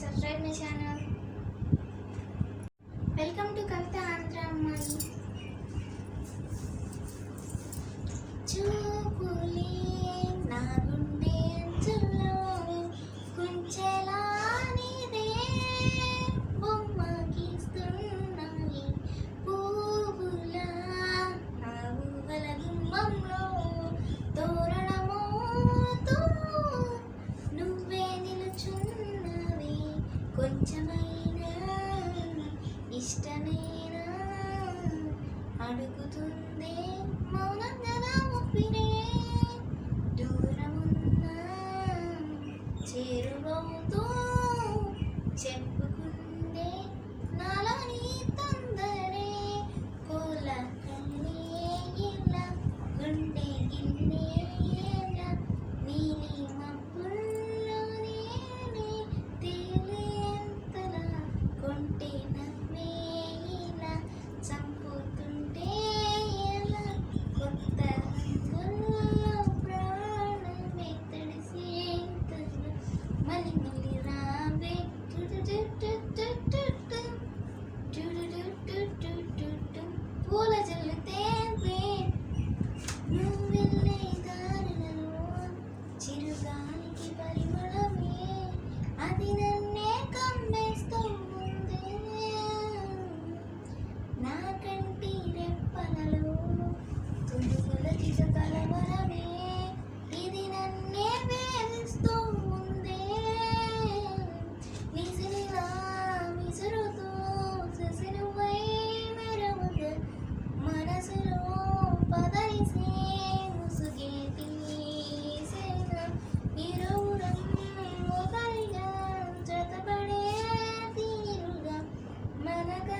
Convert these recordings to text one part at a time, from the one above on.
Subscribe my channel అడుగుతుంది మౌనంగా ముప్పిరే దూరమున్న చేరువవుతూ చెప్ప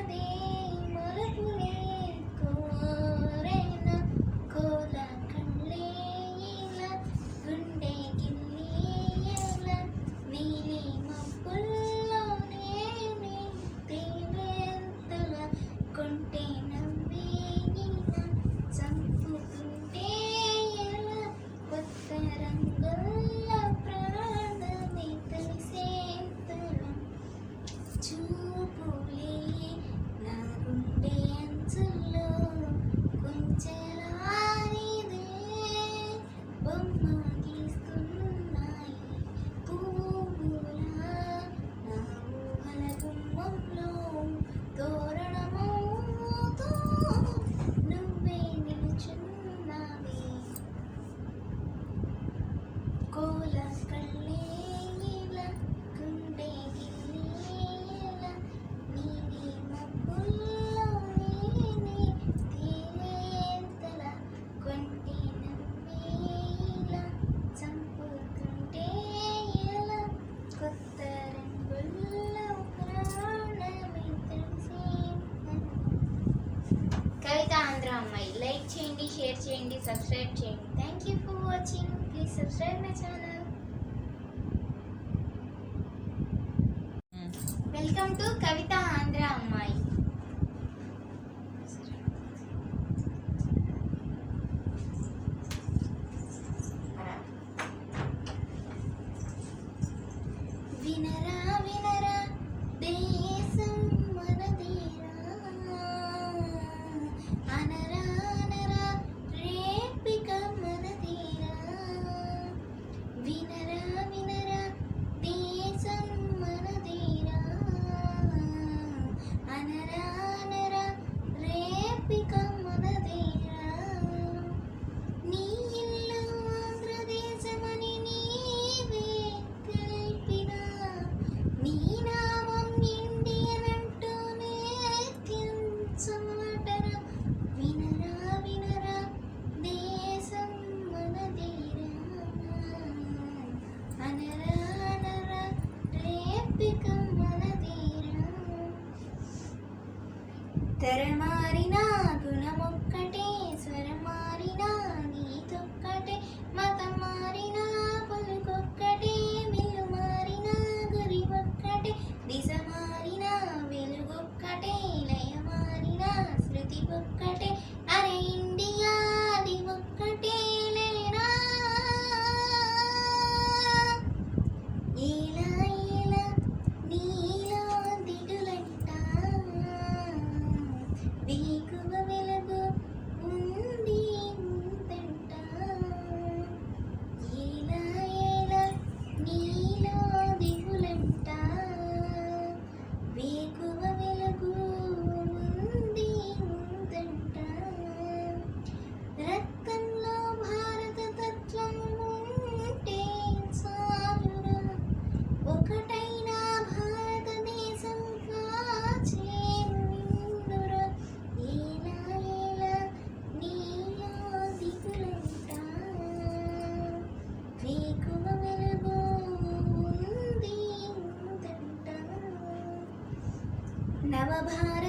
Bye. మాత్రం అమ్మాయి. లైక్ చేయండి షేర్ చేయండి సబ్స్క్రైబ్ చేయండి. Thank you for watching please subscribe my channel welcome to Kavitha Prabha